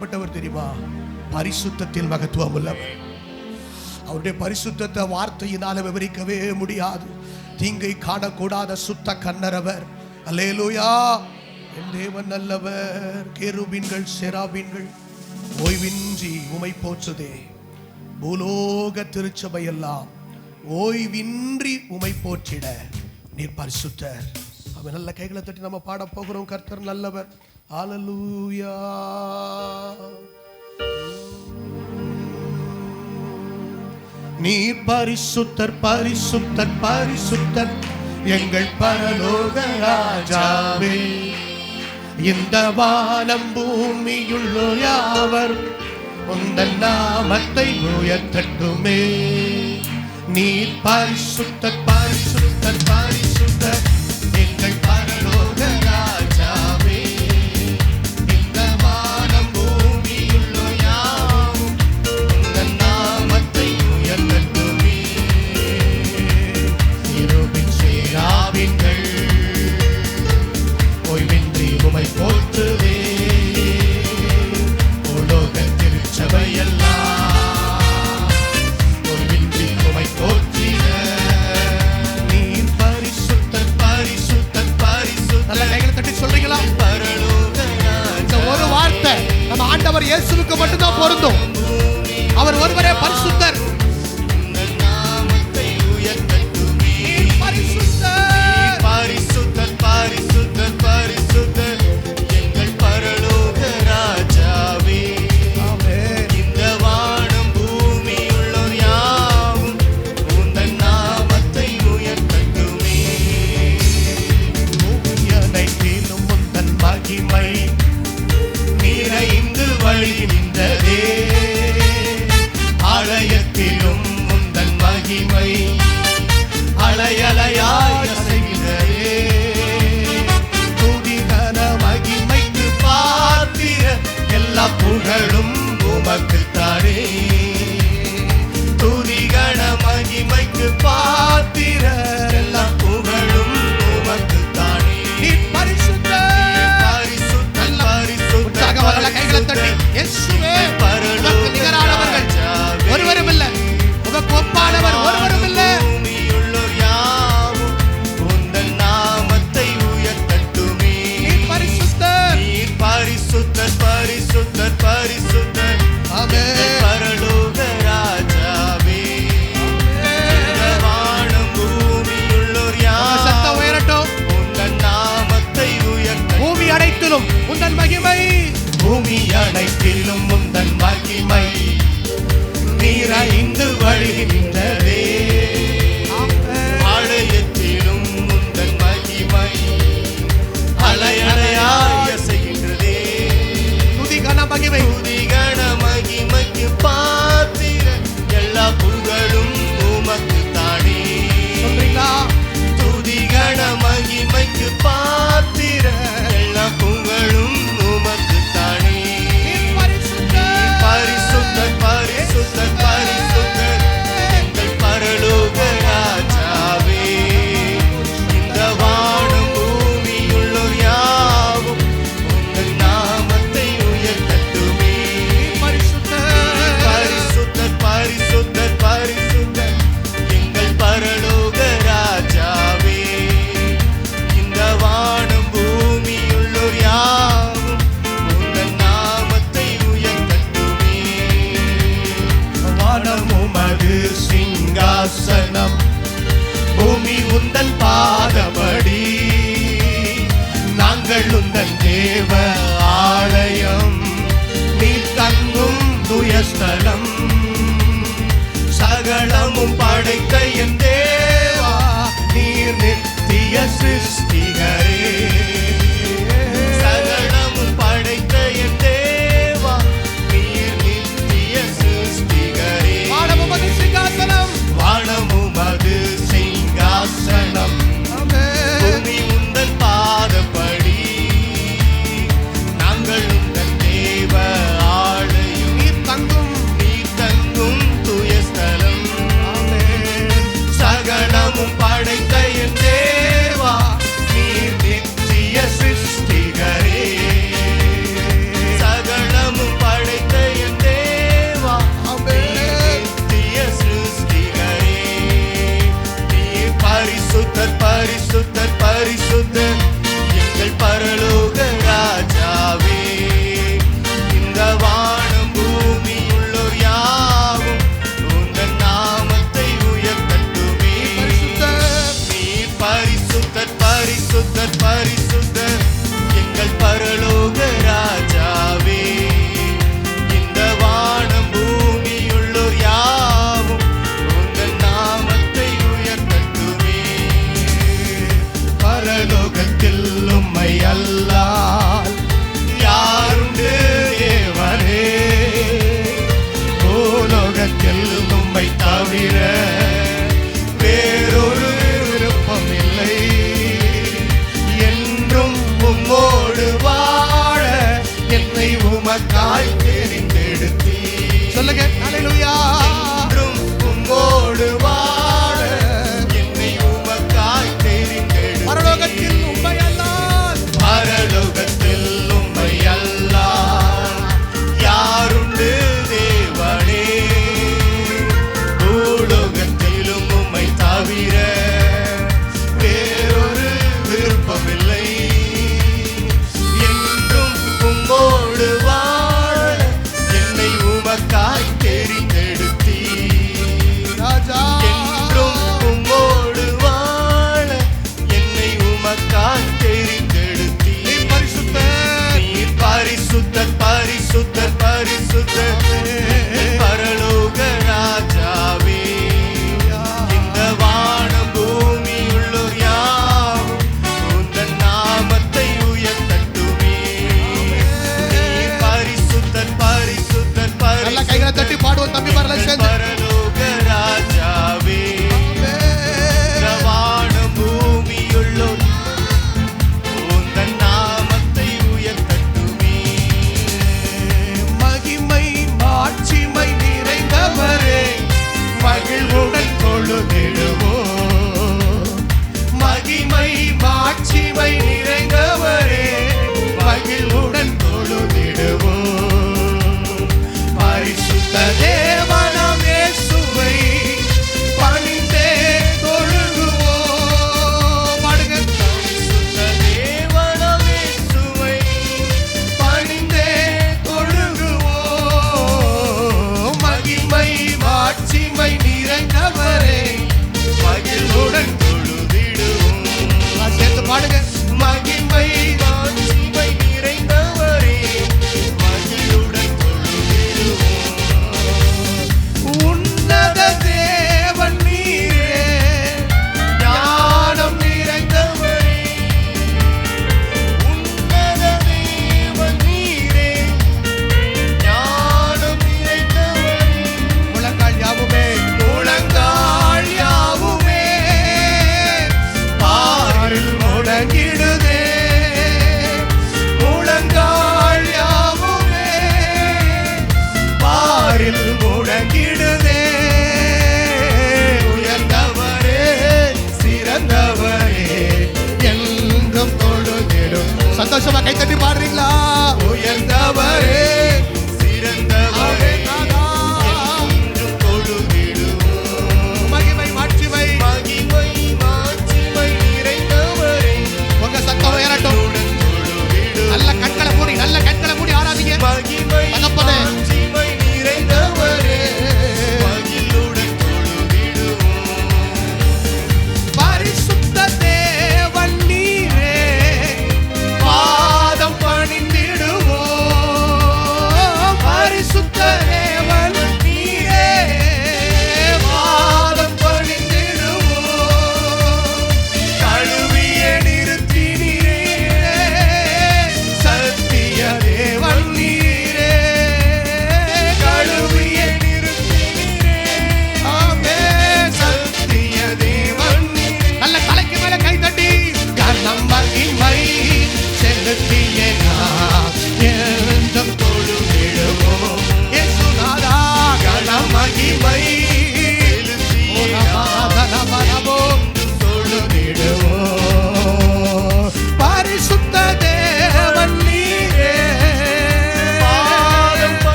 பட்டவர் தெரியுமா? பரிசுத்தத்தில் மகத்துவம் உள்ளவர். அவருடைய பரிசுத்தத்தை வார்த்தையினால விவரிக்கவே முடியாது. தீங்கை காணக்கூடாத சுத்த கண்ணரவர் அல்லேலூயா. என் தேவன் நல்லவர். கேருபீன்கள் செராபீன்கள் ஓய்வின்றி உமை போற்றுதே. பூலோக திருச்சபை எல்லாம் ஓய்வின்றி உமை போற்றிட நீர் பரிசுத்தர். அவர் நல்ல கைகளை தட்டி நம்ம பாட போகிறோம். கர்த்தர் நல்லவர். ஹalleluya நீர் பரிசுத்தர் பரிசுத்தர் பரிசுத்தர். எங்கள் பரலோக ராஜாவே. இந்த வானம் பூமியுள்ளோ யாவர்? உந்தன் நாமத்தை உயர்த்தட்டுமே. நீர் பரிசுத்தர் பரிசுத்தர். நம்ம இயேசுவுக்கு மட்டும்தான் பொருந்தும். அவர் ஒருவரே பரிசுத்த அனைத்திலும் உந்தன் மகிமை. பூமி அனைத்திலும் உந்தன் மகிமை. நீரைந்து வழிகின்றதே. வானம் உமது சிங்காசனம். பூமி உந்தன் பாதபடி. நாங்கள் உந்தன் தேவ ஆலயம். நீ தங்கும் துயஸ்தலம். சகலமும் படைத்த என் தேவா நீர் நித்திய சிருஷ்டிகள்